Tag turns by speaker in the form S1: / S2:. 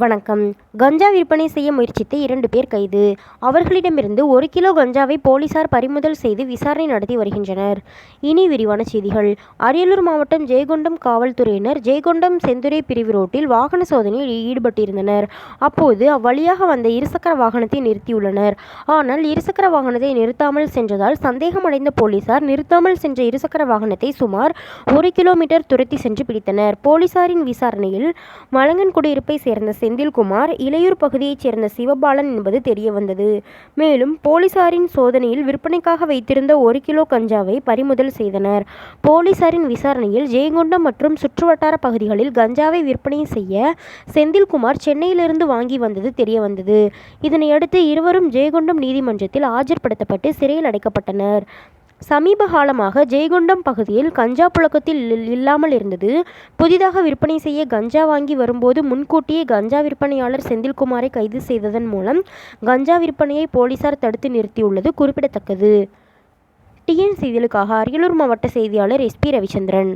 S1: வணக்கம். கஞ்சா விற்பனை செய்ய முயற்சித்த இரண்டு பேர் கைது. அவர்களிடமிருந்து ஒரு கிலோ கஞ்சாவை போலீசார் பறிமுதல் செய்து விசாரணை நடத்தி வருகின்றனர். இனி விரிவான செய்திகள். அரியலூர் மாவட்டம் ஜெயகொண்டம் காவல்துறையினர் ஜெயகொண்டம் செந்துறை பிரிவு ரோட்டில் வாகன சோதனையில் ஈடுபட்டிருந்தனர். அப்போது அவ்வழியாக வந்த இருசக்கர வாகனத்தை நிறுத்தியுள்ளனர். ஆனால் இருசக்கர வாகனத்தை நிறுத்தாமல் சென்றதால் சந்தேகமடைந்த போலீசார் நிறுத்தாமல் சென்ற இருசக்கர வாகனத்தை சுமார் ஒரு கிலோமீட்டர் துரத்தி சென்று பிடித்தனர். போலீசாரின் விசாரணையில் மலங்கன்குடியிருப்பை சேர்ந்த செந்தில்குமார் இளையூர் பகுதியைச் சேர்ந்த சிவபாலன் என்பது தெரியவந்தது. மேலும் போலீசாரின் சோதனையில் விற்பனைக்காக வைத்திருந்த ஒரு கிலோ கஞ்சாவை பறிமுதல் செய்தனர். போலீசாரின் விசாரணையில் ஜெயங்கொண்டம் மற்றும் சுற்றுவட்டார பகுதிகளில் கஞ்சாவை விற்பனை செய்ய செந்தில்குமார் சென்னையிலிருந்து வாங்கி வந்தது தெரியவந்தது. இதனையடுத்து இருவரும் ஜெயங்கொண்டம் நீதிமன்றத்தில் ஆஜர்படுத்தப்பட்டு சிறையில் அடைக்கப்பட்டனர். சமீப காலமாக ஜெயங்கொண்டம் பகுதியில் கஞ்சா புழக்கத்தில் இல்லாமல் இருந்தது. புதிதாக விற்பனை செய்ய கஞ்சா வாங்கி வரும்போது முன்கூட்டியே கஞ்சா விற்பனையாளர் செந்தில்குமாரை கைது செய்ததன் மூலம் கஞ்சா விற்பனையை போலீசார் தடுத்து நிறுத்தியுள்ளது குறிப்பிடத்தக்கது. டிஎன் செய்திகளுக்காக அரியலூர் மாவட்ட செய்தியாளர் எஸ்பி ரவிச்சந்திரன்.